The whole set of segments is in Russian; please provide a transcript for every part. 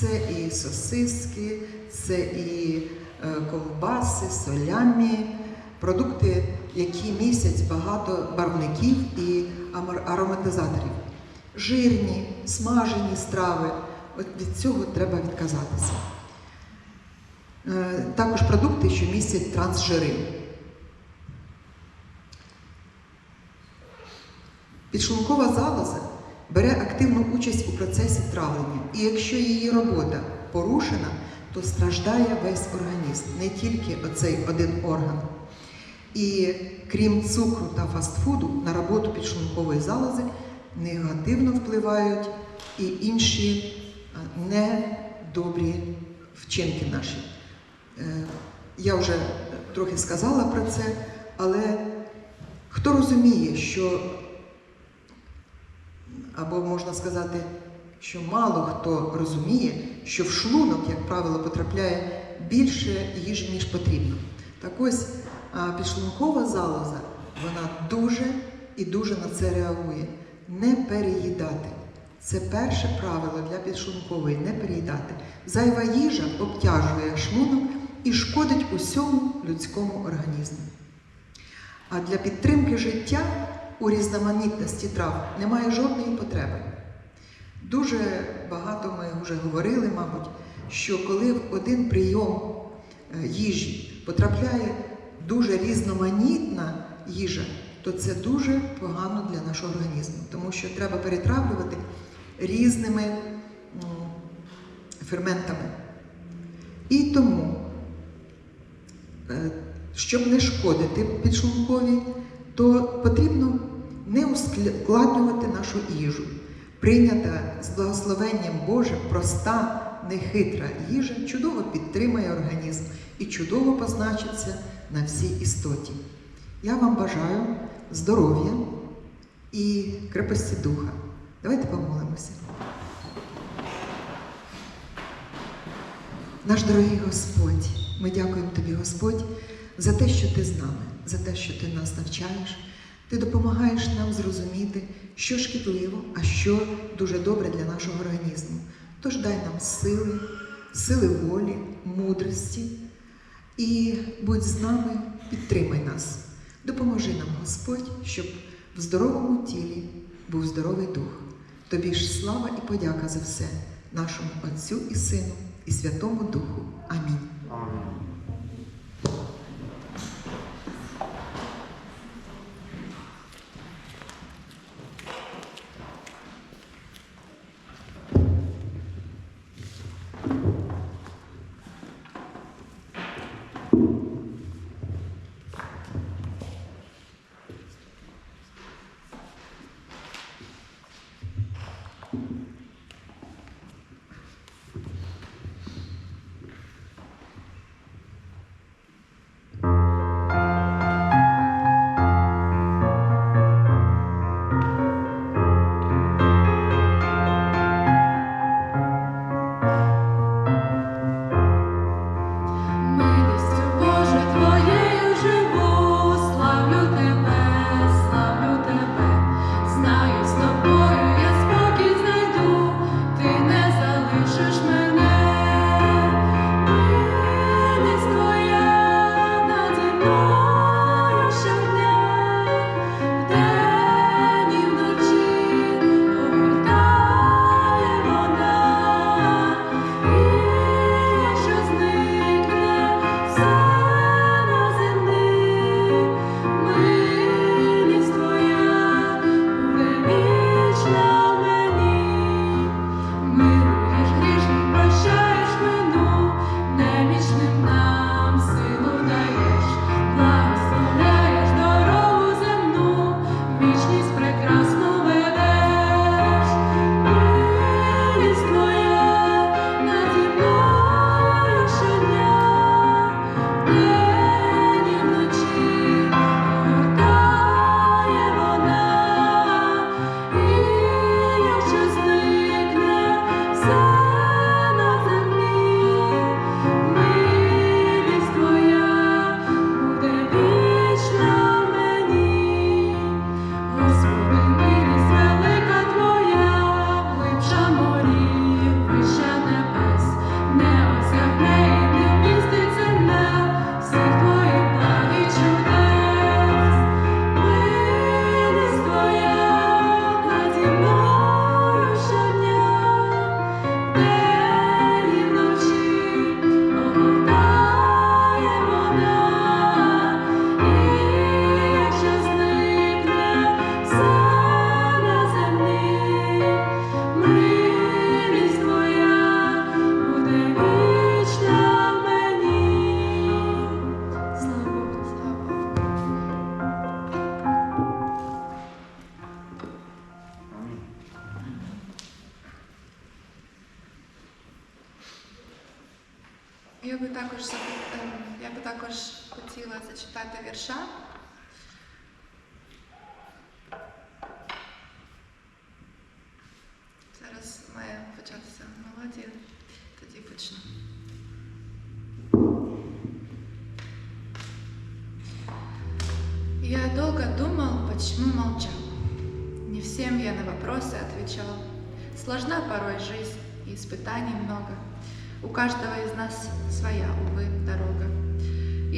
Це і сосиски, це і е, ковбаси, солямі, продукти, які містять багато барвників і ароматизаторів. Жирні, смажені страви. От від цього треба відказатися. Е, Також продукти, що містять трансжири. Підшлункова залоза бере активну участь у процесі травлення, і якщо її робота порушена, то страждає весь організм, не тільки оцей один орган. І крім цукру та фастфуду, на роботу підшлункової залози негативно впливають і інші недобрі вчинки наші. Е, Я вже трохи сказала про це, але хто розуміє, що або можна сказати, що мало хто розуміє, що в шлунок, як правило, потрапляє більше їжі, ніж потрібно. Так ось підшлункова залоза, вона дуже і дуже на це реагує. Не переїдати. Це перше правило для підшлункової не переїдати. Зайва їжа обтяжує шлунок і шкодить усьому людському організму. А для підтримки життя у різноманітності трав немає жодної потреби. Дуже багато ми вже говорили, мабуть, що коли в один прийом е, їжі потрапляє дуже різноманітна їжа, то це дуже погано для нашого організму, тому що треба перетравлювати різними ферментами. І тому Е, щоб не шкодити підшлунковій, то потрібно не ускладнювати нашу їжу. Прийнята з благословенням Божим, проста, нехитра їжа чудово підтримує організм і чудово позначиться на всій істоті. Я вам бажаю здоров'я і крепості духа. Давайте помолимося. Наш дорогий Господь, ми дякуємо Тобі, Господь, за те, що Ти з нами, за те, що Ти нас навчаєш. Ти допомагаєш нам зрозуміти, що шкідливо, а що дуже добре для нашого організму. Тож дай нам сили, сили волі, мудрості і будь з нами, підтримай нас. Допоможи нам, Господь, щоб в здоровому тілі був здоровий дух. Тобі ж слава і подяка за все, нашому Отцю і Сину, і Святому Духу. Амінь. Милістю Я би також я би також хотіла зачитати вірша.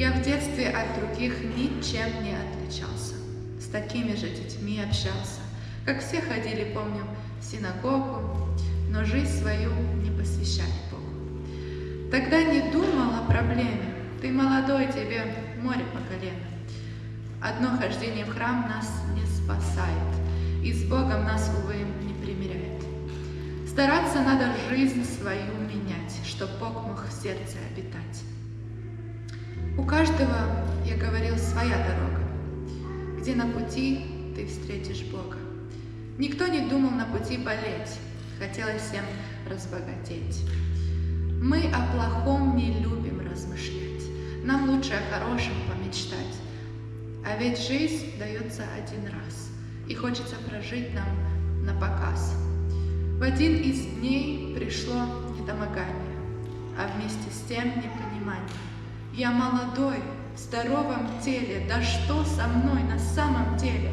Я в детстве от других ничем не отличался. С такими же детьми общался. Как все ходили, помню, в синагогу, но жизнь свою не посвящали Богу. Тогда не думал о проблеме. Ты молодой, тебе море по колено. Одно хождение в храм нас не спасает, и с Богом нас, увы, не примиряет. Стараться надо жизнь свою менять, чтоб Бог мог в сердце обитать. У каждого, я говорил, своя дорога, где на пути ты встретишь Бога. Никто не думал на пути болеть, хотелось всем разбогатеть. Мы о плохом не любим размышлять, нам лучше о хорошем помечтать. А ведь жизнь дается один раз, и хочется прожить нам на показ. В один из дней пришло недомогание, а вместе с тем непонимание. Я молодой, в здоровом теле, да что со мной на самом деле?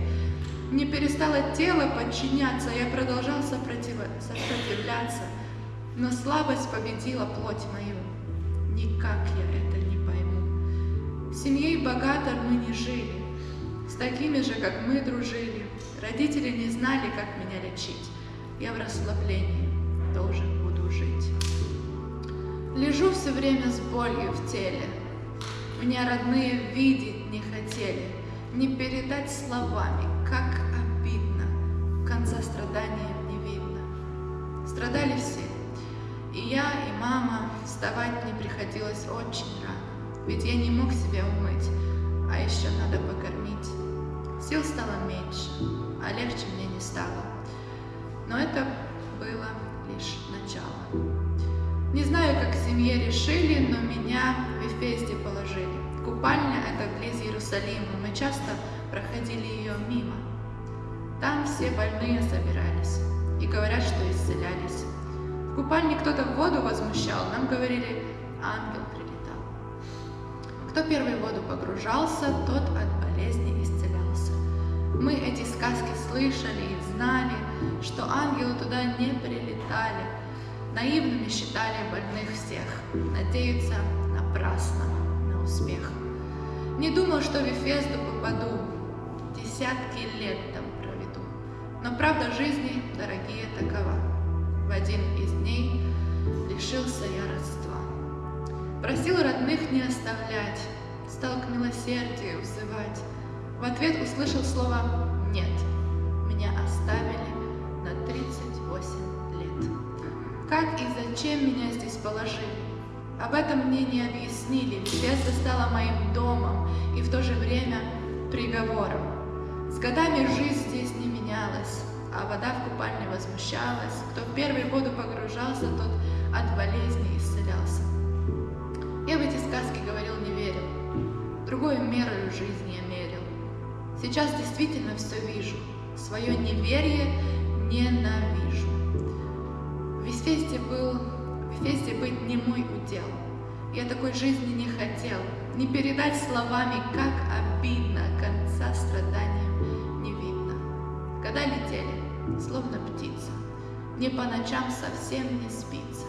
Не перестало тело подчиняться, я продолжал сопротив- сопротивляться, но слабость победила плоть мою. Никак я это не пойму. Семьей богато мы не жили, с такими же, как мы, дружили. Родители не знали, как меня лечить. Я в расслаблении должен буду жить. Лежу все время с болью в теле. Меня родные видеть не хотели. Не передать словами, как обидно. Конца страданиям не видно. Страдали все. И я, и мама. Вставать мне приходилось очень рано. Ведь я не мог себя умыть, а еще надо покормить. Сил стало меньше, а легче мне не стало. Но это было лишь начало. Не знаю, как в семье решили, но меня в Эфесте положили. Купальня — это близ Иерусалима, мы часто проходили ее мимо. Там все больные собирались и говорят, что исцелялись. В купальне кто-то в воду возмущал, нам говорили, ангел прилетал. Кто первый в воду погружался, тот от болезни исцелялся. Мы эти сказки слышали и знали, что ангелы туда не прилетали. Наивными считали больных всех, надеются напрасно на успех. Не думал, что в Эфесду попаду, десятки лет там проведу. Но правда жизни, дорогие, такова. В один из дней лишился я родства. Просил родных не оставлять, стал к милосердию взывать. В ответ услышал слово «нет». Меня оставили зачем меня здесь положили? Об этом мне не объяснили. Место стало моим домом и в то же время приговором. С годами жизнь здесь не менялась, а вода в купальне возмущалась. Кто в первый воду погружался, тот от болезни исцелялся. Я в эти сказки говорил не верил, другой мерою жизни я мерил. Сейчас действительно все вижу, свое неверие ненавижу. В Весфесте был, в Весфесте быть не мой удел. Я такой жизни не хотел, не передать словами, как обидно, конца страданиям не видно. Года летели, словно птица, мне по ночам совсем не спится.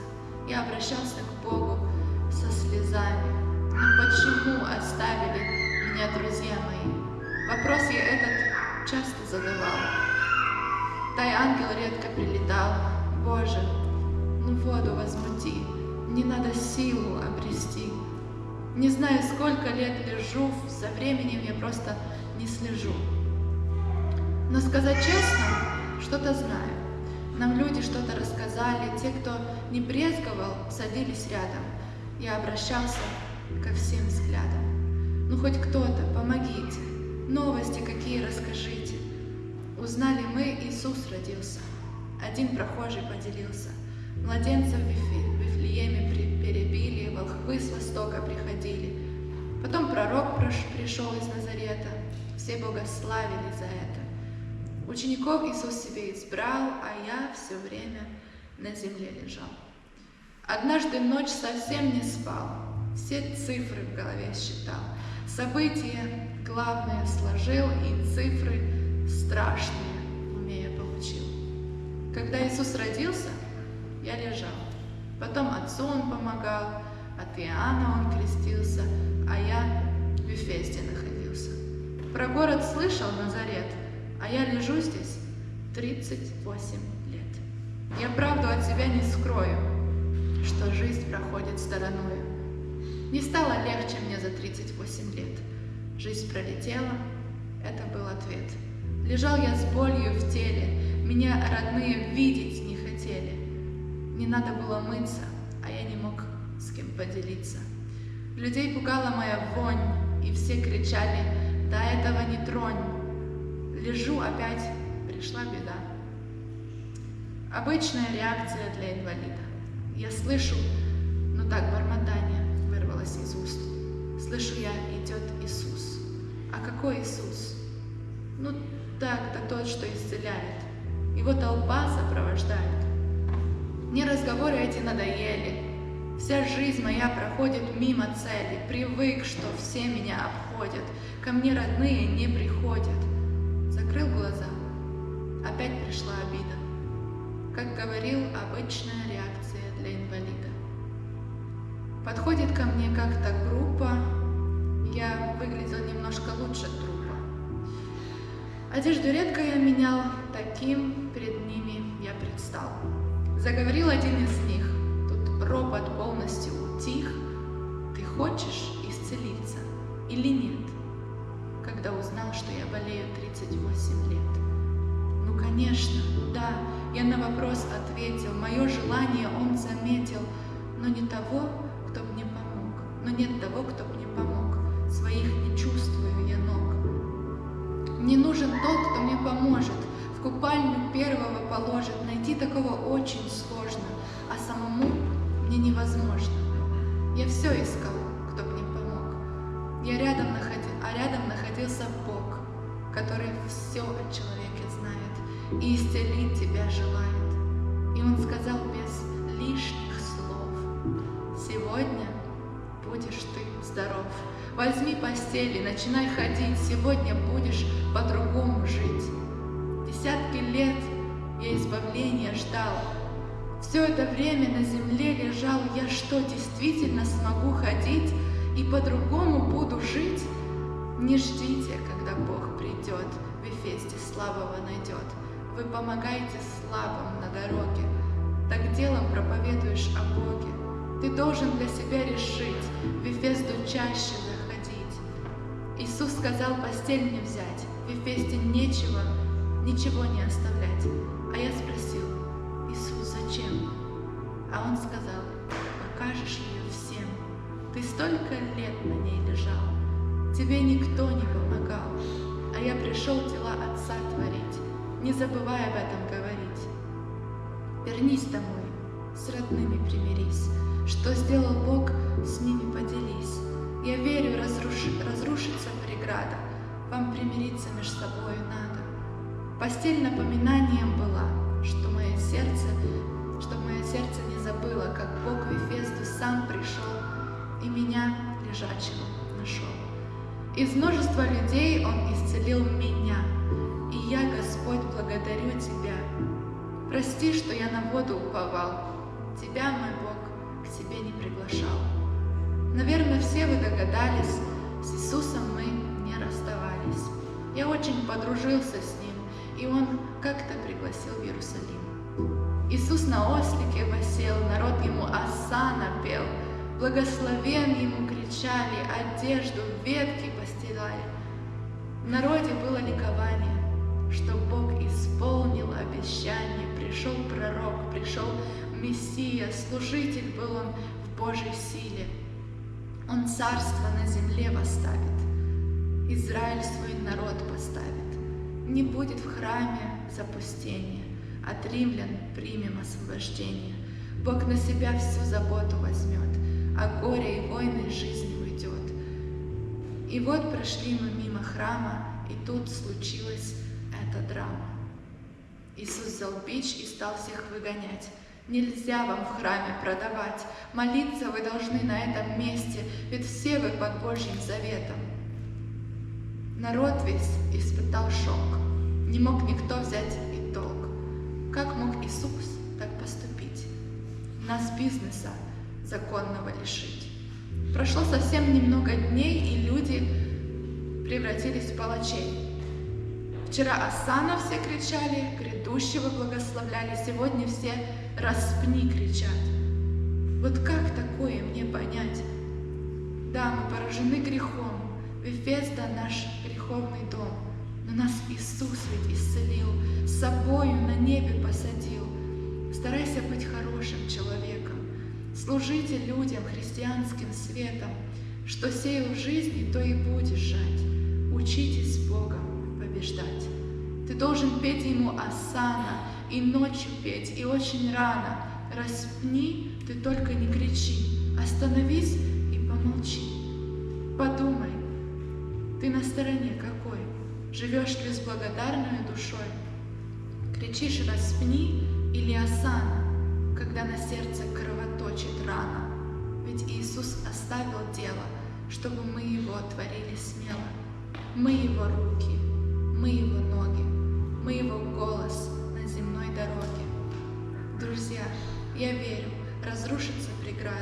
Я обращался к Богу со слезами. Но почему оставили меня друзья мои? Вопрос я этот часто задавал. Тай ангел редко прилетал. Боже, воду возмути, мне надо силу обрести. Не знаю, сколько лет лежу, за временем я просто не слежу. Но сказать честно, что-то знаю. Нам люди что-то рассказали, те, кто не брезговал, садились рядом. Я обращался ко всем взглядам. Ну хоть кто-то, помогите, новости какие расскажите. Узнали мы, Иисус родился. Один прохожий поделился. Младенца в Вифлееме перебили, волхвы с востока приходили. Потом пророк пришел из Назарета. Все Бога славили за это. Учеников Иисус себе избрал, а я все время на земле лежал. Однажды ночь совсем не спал, все цифры в голове считал, события главные сложил и цифры страшные в уме я получил. Когда Иисус родился, я лежал, потом отцу он помогал, от Иоанна он крестился, а я в Вифесте находился. Про город слышал Назарет, а я лежу здесь 38 лет. Я правду от себя не скрою, что жизнь проходит стороною. Не стало легче мне за 38 лет. Жизнь пролетела, это был ответ. Лежал я с болью в теле, меня родные видеть не хотели. Не надо было мыться, а я не мог с кем поделиться. Людей пугала моя вонь, и все кричали «До этого не тронь!» Лежу опять, пришла беда. Обычная реакция для инвалида. Я слышу, ну так, бормотание вырвалось из уст. Слышу я, идет Иисус. А какой Иисус? Ну так, да тот, что исцеляет. Его толпа сопровождает. Мне разговоры эти надоели. Вся жизнь моя проходит мимо цели. Привык, что все меня обходят. Ко мне родные не приходят. Закрыл глаза. Опять пришла обида. Как говорил, обычная реакция для инвалида. Подходит ко мне как-то группа. Я выглядел немножко лучше трупа. Одежду редко я менял, таким перед ними я предстал. Заговорил один из них, тут ропот полностью утих. Ты хочешь исцелиться или нет? Когда узнал, что я болею 38 лет. Ну, конечно, да, я на вопрос ответил. Мое желание он заметил, но не того, кто мне помог. Но нет того, кто мне помог. Своих не чувствую я ног. Мне нужен тот, кто мне поможет. Купальню первого положит. Найти такого очень сложно, а самому мне невозможно. Я все искал, кто мне помог. Я рядом находил, а рядом находился Бог, который все о человеке знает и исцелить тебя желает. И он сказал без лишних слов, сегодня будешь ты здоров. Возьми постель и начинай ходить, сегодня будешь по-другому жить. Десятки лет я избавления ждал. Все это время на земле лежал, я что, действительно смогу ходить и по-другому буду жить? Не ждите, когда Бог придет, в Эфесте слабого найдет. Вы помогаете слабым на дороге, так делом проповедуешь о Боге. Ты должен для себя решить, в Эфесту чаще заходить. Иисус сказал постель не взять, в Эфесте нечего, ничего не оставлять. А я спросил, Иисус, зачем? А он сказал, покажешь ее всем. Ты столько лет на ней лежал, тебе никто не помогал, а я пришел дела Отца творить, не забывай об этом говорить. Вернись домой, с родными примирись, что сделал Бог, с ними поделись. Я верю, разруш... разрушится преграда, вам примириться между собой надо. Постель напоминанием была, что мое сердце, чтобы мое сердце не забыло, как Бог в Ефесту сам пришел и меня лежачего нашел. Из множества людей Он исцелил меня, и я, Господь, благодарю Тебя. Прости, что я на воду уповал, Тебя, мой Бог, к себе не приглашал. Наверное, все вы догадались, с Иисусом мы не расставались. Я очень подружился с и Он как-то пригласил в Иерусалим. Иисус на ослике восел, народ Ему осана пел, Благословен Ему кричали, одежду ветки постирали. В народе было ликование, что Бог исполнил обещание, пришел пророк, пришел Мессия, служитель был он в Божьей силе. Он царство на земле восставит, Израиль свой народ поставит. Не будет в храме запустения, от римлян примем освобождение. Бог на себя всю заботу возьмет, а горе и войны из жизни уйдет. И вот прошли мы мимо храма, и тут случилась эта драма. Иисус взял бич и стал всех выгонять. Нельзя вам в храме продавать, молиться вы должны на этом месте, ведь все вы под Божьим заветом. Народ весь испытал шок, не мог никто взять и толк. Как мог Иисус так поступить? Нас бизнеса законного лишить. Прошло совсем немного дней, и люди превратились в палачей. Вчера Асана все кричали, грядущего благословляли, сегодня все распни кричат. Вот как такое мне понять? Да, мы поражены грехом, Вифезда наш греховный дом, но нас Иисус ведь исцелил, с собою на небе посадил. Старайся быть хорошим человеком, служите людям христианским светом, что сеял в жизни, то и будешь жать. Учитесь с Богом побеждать. Ты должен петь ему осана, и ночью петь, и очень рано. Распни, ты только не кричи, остановись и помолчи. Подумай, ты на стороне какой? Живешь ли с благодарной душой? Кричишь «распни» или «осана», когда на сердце кровоточит рана? Ведь Иисус оставил дело, чтобы мы его творили смело. Мы его руки, мы его ноги, мы его голос на земной дороге. Друзья, я верю, разрушится преграда.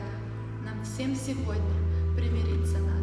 Нам всем сегодня примириться надо.